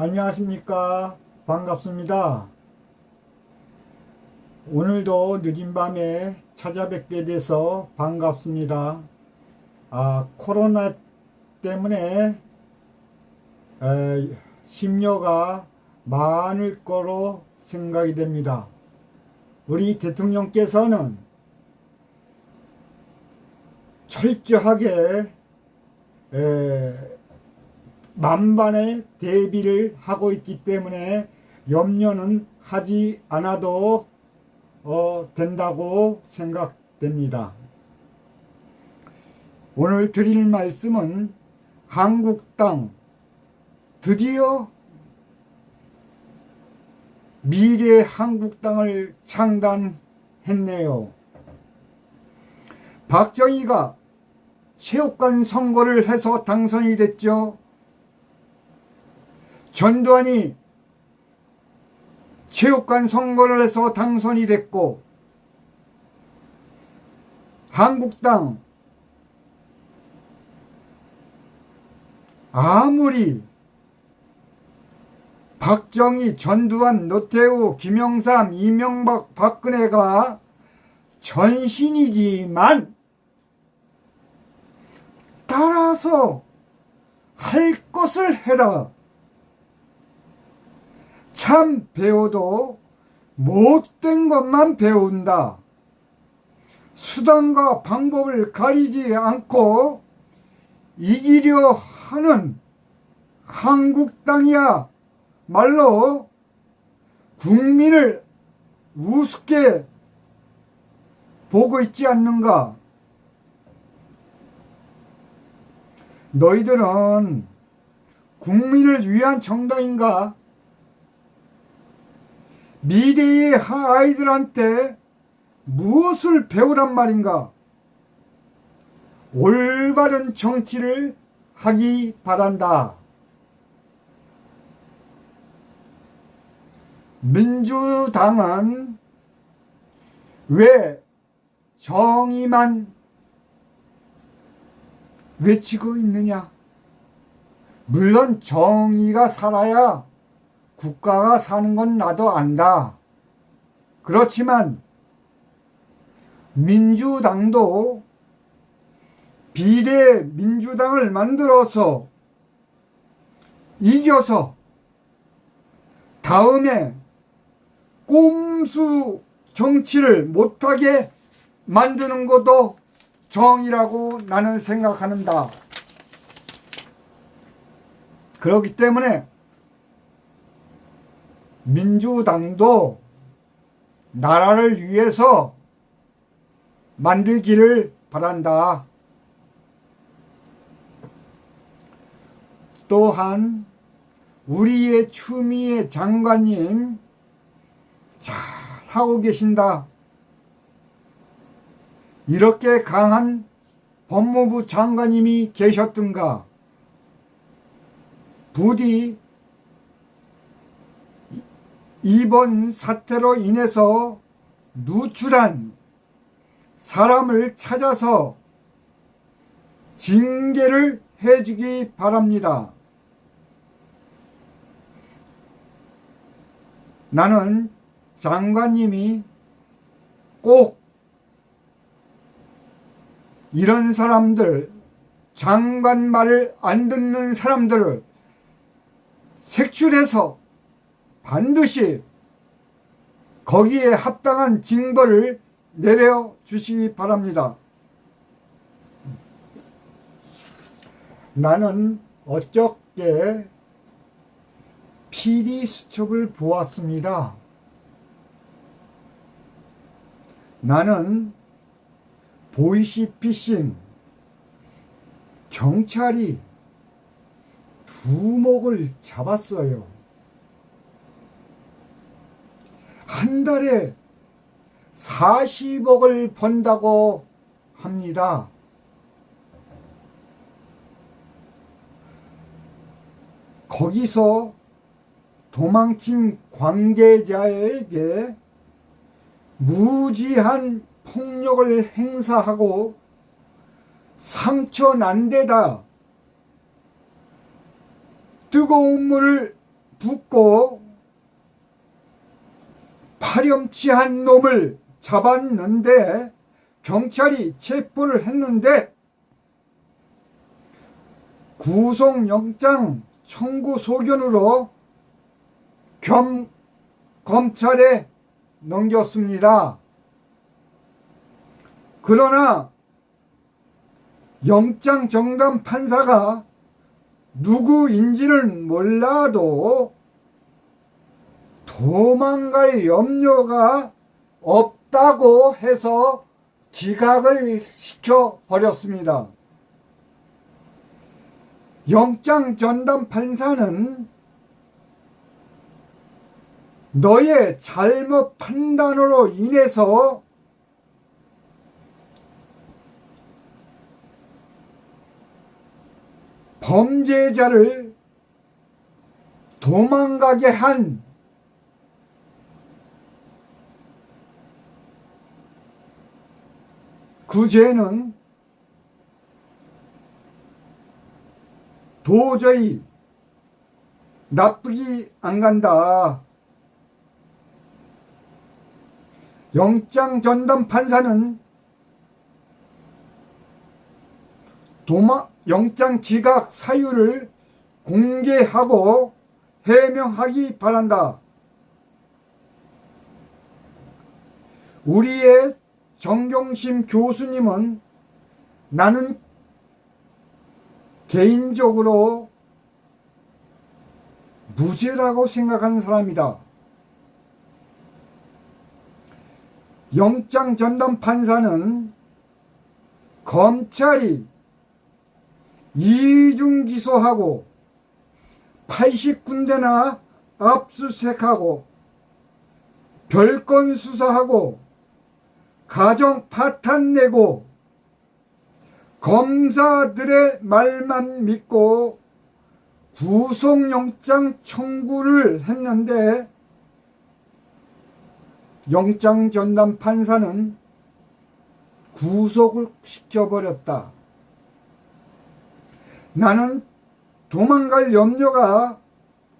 안녕하십니까. 반갑습니다. 오늘도 늦은 밤에 찾아뵙게 돼서 반갑습니다. 아, 코로나 때문에 에, 심려가 많을 거로 생각이 됩니다. 우리 대통령께서는 철저하게 에, 만반의 대비를 하고 있기 때문에 염려는 하지 않아도 어, 된다고 생각됩니다. 오늘 드릴 말씀은 한국당 드디어 미래 한국당을 창단했네요. 박정희가 체육관 선거를 해서 당선이 됐죠. 전두환이 체육관 선거를 해서 당선이 됐고 한국당 아무리 박정희, 전두환, 노태우, 김영삼, 이명박, 박근혜가 전신이지만 따라서 할 것을 해라. 참 배워도 못된 것만 배운다. 수단과 방법을 가리지 않고 이기려 하는 한국당이야 말로 국민을 우습게 보고 있지 않는가? 너희들은 국민을 위한 정당인가? 미래의 아이들한테 무엇을 배우란 말인가? 올바른 정치를 하기 바란다. 민주당은 왜 정의만 외치고 있느냐? 물론 정의가 살아야 국가가 사는 건 나도 안다. 그렇지만 민주당도 비례 민주당을 만들어서 이겨서 다음에 꼼수 정치를 못하게 만드는 것도 정이라고 나는 생각하는다. 그렇기 때문에 민주당도 나라를 위해서 만들기를 바란다. 또한 우리의 추미애 장관님 잘 하고 계신다. 이렇게 강한 법무부 장관님이 계셨던가. 부디 이번 사태로 인해서 누출한 사람을 찾아서 징계를 해주기 바랍니다. 나는 장관님이 꼭 이런 사람들, 장관 말을 안 듣는 사람들을 색출해서 반드시 거기에 합당한 징벌을 내려 주시기 바랍니다. 나는 어저께 PD 수첩을 보았습니다. 나는 보이시 피싱 경찰이 두목을 잡았어요. 한 달에 40억을 번다고 합니다. 거기서 도망친 관계자에게 무지한 폭력을 행사하고 상처 난 데다 뜨거운 물을 붙고 파렴치한 놈을 잡았는데 경찰이 체포를 했는데 구속영장 청구 소견으로 겸 검찰에 넘겼습니다. 그러나 영장 정담 판사가 누구인지는 몰라도 도망갈 염려가 없다고 해서 기각을 시켜 버렸습니다. 영장 전담 판사는 너의 잘못 판단으로 인해서 범죄자를 도망가게 한 그 죄는 도저히 납득이 안 간다. 영장 전담 판사는 도마 영장 기각 사유를 공개하고 해명하기 바란다. 우리의 정경심 교수님은 나는 개인적으로 무죄라고 생각하는 사람이다. 영장 전담 판사는 검찰이 이중 기소하고 80군데나 압수수색하고 별건 수사하고 가정 파탄 내고 검사들의 말만 믿고 구속영장 청구를 했는데 영장 전담 판사는 구속을 시켜버렸다. 나는 도망갈 염려가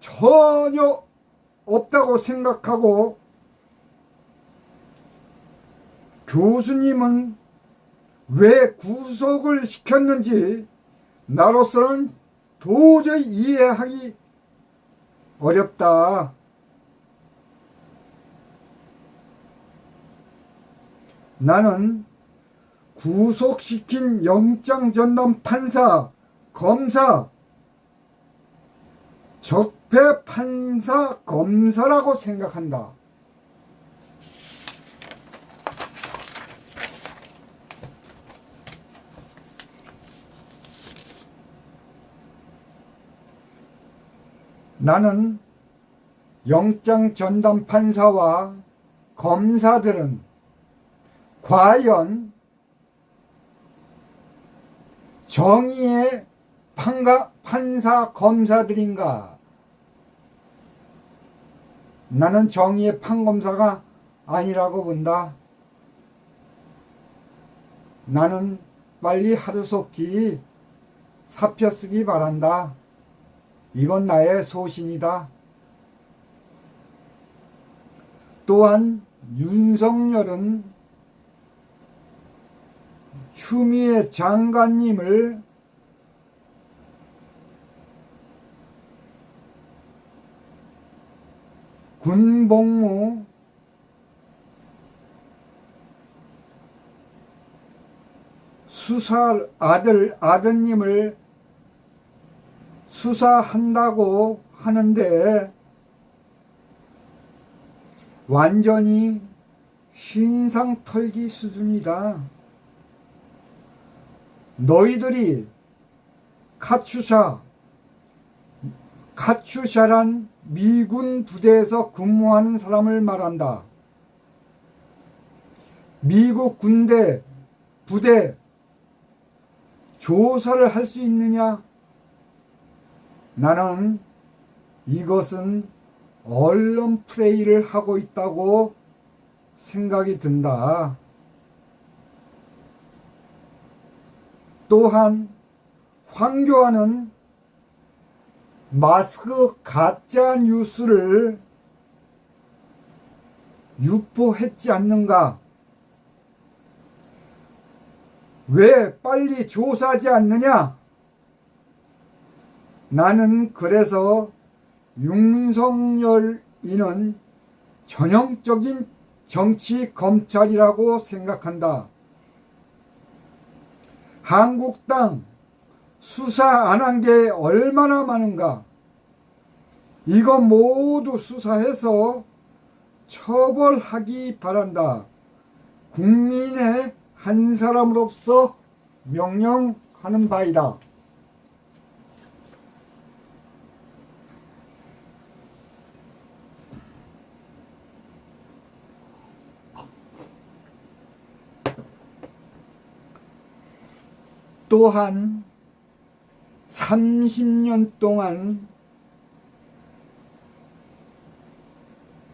전혀 없다고 생각하고 교수님은 왜 구속을 시켰는지 나로서는 도저히 이해하기 어렵다. 나는 구속시킨 영장 전담 판사, 검사, 적폐 판사, 검사라고 생각한다. 나는 영장 전담 판사와 검사들은 과연 정의의 판가, 판사 검사들인가? 나는 정의의 판검사가 아니라고 본다. 나는 빨리 하루속히 사표 쓰기 바란다. 이건 나의 소신이다. 또한 윤석열은 추미애 장관님을 군복무 수사 아들 아드님을 수사한다고 하는데 완전히 신상 털기 수준이다. 너희들이 카츄샤, 카츄샤란 미군 부대에서 근무하는 사람을 말한다. 미국 군대, 부대, 조사를 할 수 있느냐? 나는 이것은 언론 플레이를 하고 있다고 생각이 든다. 또한 황교안은 마스크 가짜 뉴스를 유포했지 않는가? 왜 빨리 조사하지 않느냐? 나는 그래서 윤석열이는 전형적인 정치 검찰이라고 생각한다. 한국당 수사 안 한 게 얼마나 많은가? 이거 모두 수사해서 처벌하기 바란다. 국민의 한 사람으로서 명령하는 바이다. 또한 30년 동안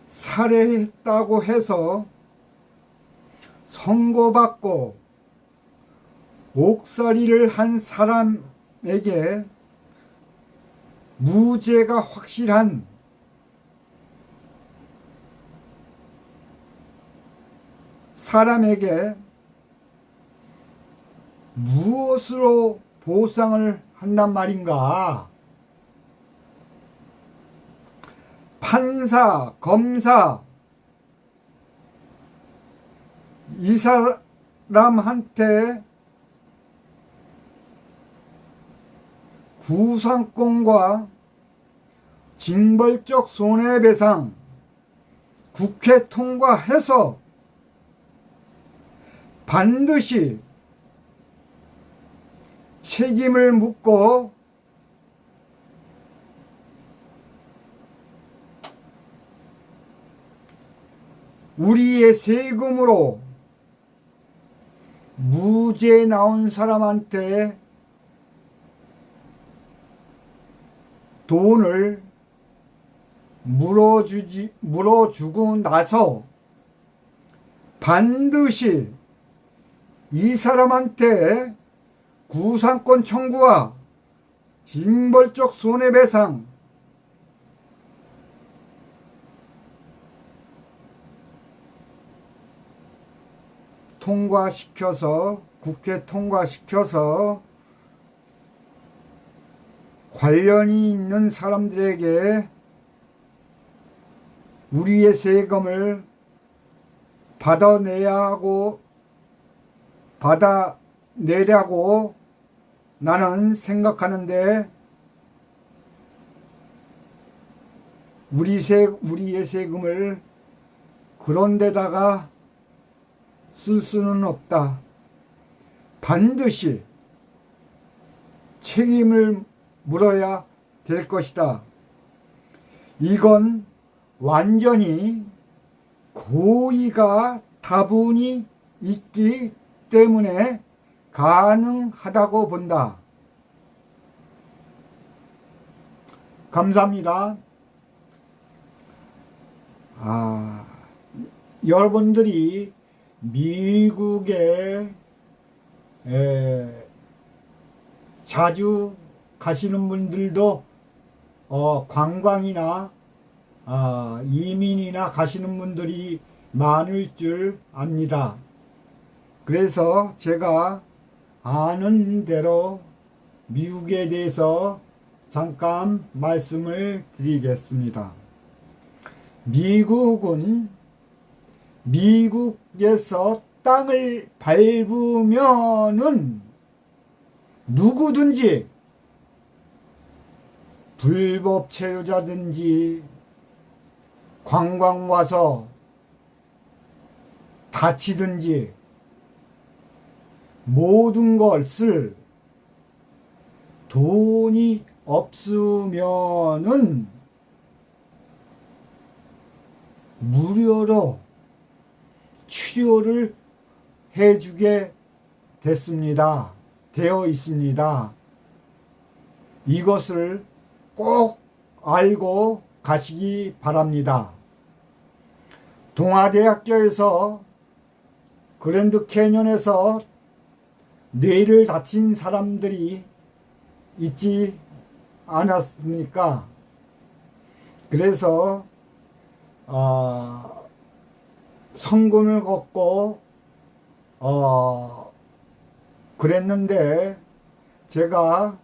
살해했다고 해서 선고받고 옥살이를 한 사람에게 무죄가 확실한 사람에게 무엇으로 보상을 한단 말인가? 판사, 검사, 이 사람한테 구상권과 징벌적 손해배상 국회 통과해서 반드시 책임을 묻고 우리의 세금으로 무죄 나온 사람한테 돈을 물어주지, 물어주고 나서 반드시 이 사람한테 구상권 청구와 징벌적 손해배상. 통과시켜서 국회 통과시켜서 관련이 있는 사람들에게 우리의 세금을 받아내야 하고 받아내려고 나는 생각하는데 우리 세 우리의 세금을 그런 데다가 쓸 수는 없다. 반드시 책임을 물어야 될 것이다. 이건 완전히 고의가 다분히 있기 때문에 가능하다고 본다. 감사합니다. 아, 여러분들이 미국에 에, 자주 가시는 분들도 어, 관광이나 아, 이민이나 가시는 분들이 많을 줄 압니다. 그래서 제가 아는 대로 미국에 대해서 잠깐 말씀을 드리겠습니다. 미국은 미국에서 땅을 밟으면은 누구든지 불법 체류자든지 관광 와서 다치든지 모든 것을 돈이 없으면은 무료로 치료를 해주게 됐습니다. 되어 있습니다. 이것을 꼭 알고 가시기 바랍니다. 동아대학교에서 그랜드 캐년에서 뇌를 다친 사람들이 있지 않았습니까? 그래서 어, 성금을 걷고 어, 그랬는데 제가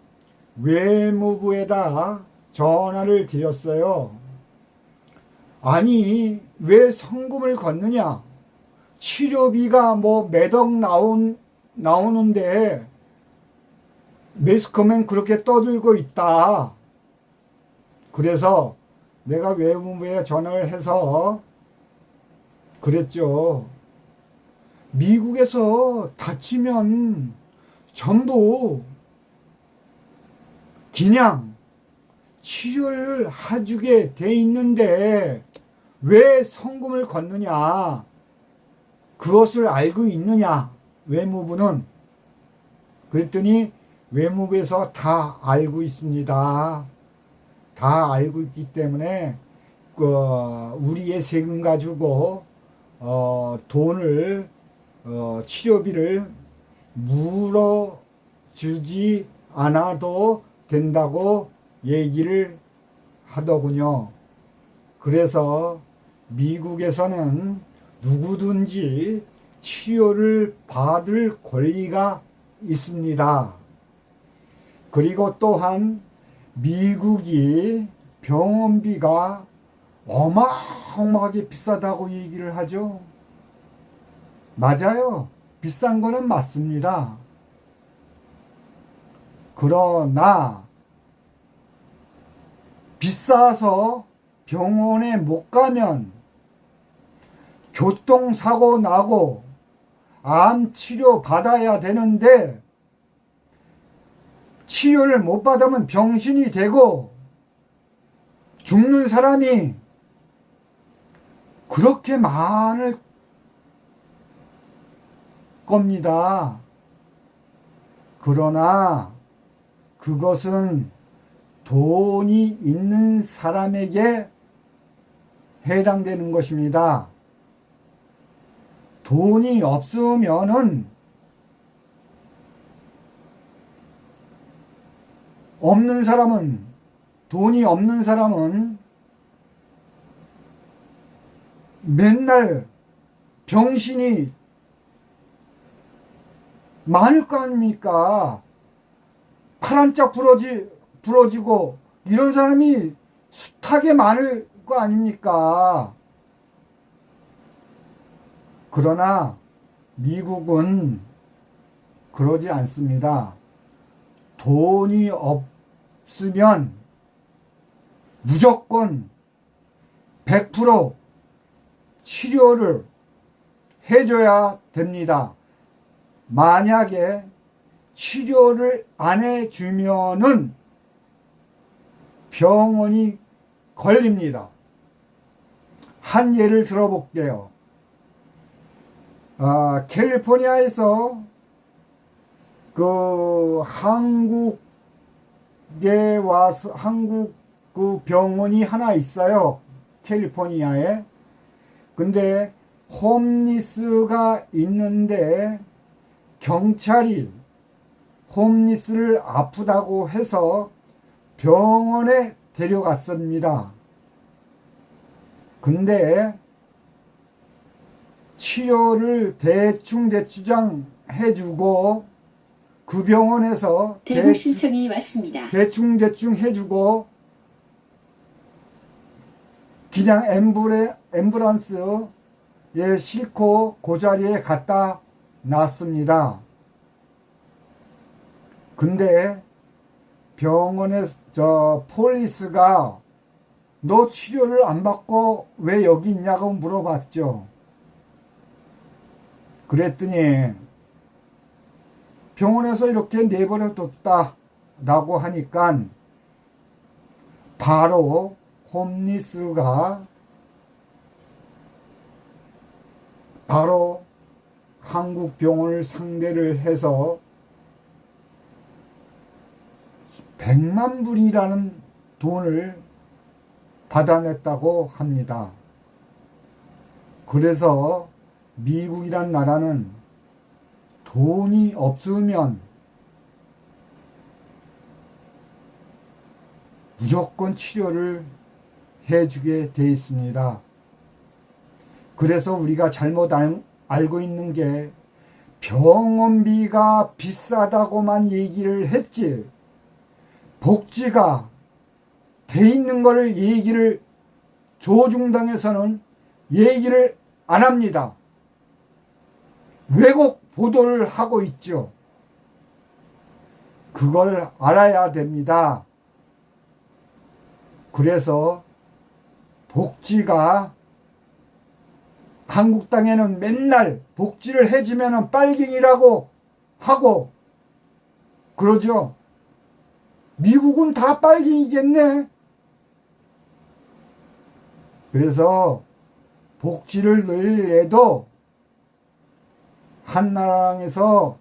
외무부에다 전화를 드렸어요. 아니 왜 성금을 걷느냐? 치료비가 뭐 매덕 나온 나오는데 매스컴은 그렇게 떠들고 있다. 그래서 내가 외무부에 전화를 해서 그랬죠. 미국에서 다치면 전부 그냥 치료를 해주게 돼 있는데 왜 성금을 걷느냐? 그것을 알고 있느냐? 외무부는 그랬더니 외무부에서 다 알고 있습니다. 다 알고 있기 때문에 그 우리의 세금 가지고 어, 돈을 어, 치료비를 물어주지 않아도 된다고 얘기를 하더군요. 그래서 미국에서는 누구든지 치료를 받을 권리가 있습니다. 그리고 또한 미국이 병원비가 어마어마하게 비싸다고 얘기를 하죠. 맞아요. 비싼 거는 맞습니다. 그러나 비싸서 병원에 못 가면 교통사고 나고 암 치료 받아야 되는데 치료를 못 받으면 병신이 되고 죽는 사람이 그렇게 많을 겁니다. 그러나 그것은 돈이 있는 사람에게 해당되는 것입니다. 돈이 없으면은 없는 사람은 돈이 없는 사람은 맨날 병신이 많을 거 아닙니까? 파란짝 부러지, 부러지고 이런 사람이 숱하게 많을 거 아닙니까? 그러나 미국은 그러지 않습니다. 돈이 없으면 무조건 100% 치료를 해줘야 됩니다. 만약에 치료를 안 해주면은 병원이 걸립니다. 한 예를 들어볼게요. 아, 캘리포니아에서 그 한국에 와서 한국 그 병원이 하나 있어요. 캘리포니아에. 근데 홈리스가 있는데 경찰이 홈리스를 아프다고 해서 병원에 데려갔습니다. 근데 치료를 대충대충 해주고 그 병원에서 대북 신청이 왔습니다. 대충 대충 해주고 그냥 엠브레, 엠브란스에 싣고 그 자리에 갖다 놨습니다. 근데 병원에 저 폴리스가 너 치료를 안 받고 왜 여기 있냐고 물어봤죠. 그랬더니 병원에서 이렇게 내버려 뒀다 라고 하니까 바로 홈리스가 바로 한국 병원을 상대를 해서 100만 불이라는 돈을 받아냈다고 합니다. 그래서 미국이란 나라는 돈이 없으면 무조건 치료를 해주게 돼 있습니다. 그래서 우리가 잘못 알, 알고 있는 게 병원비가 비싸다고만 얘기를 했지 복지가 돼 있는 거를 얘기를 조중당에서는 얘기를 안 합니다. 왜곡 보도를 하고 있죠. 그걸 알아야 됩니다. 그래서 복지가 한국 땅에는 맨날 복지를 해주면 빨갱이라고 하고 그러죠. 미국은 다 빨갱이겠네. 그래서 복지를 늘 해도 한나라당에서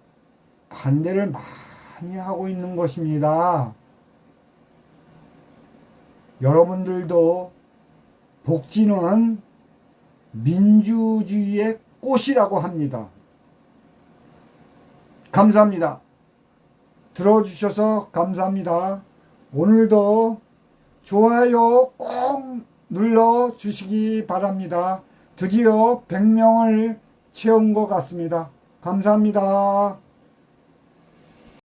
반대를 많이 하고 있는 것입니다. 여러분들도 복지는 민주주의의 꽃이라고 합니다. 감사합니다. 들어주셔서 감사합니다. 오늘도 좋아요 꼭 눌러 주시기 바랍니다. 드디어 100명을 채운 것 같습니다. 감사합니다.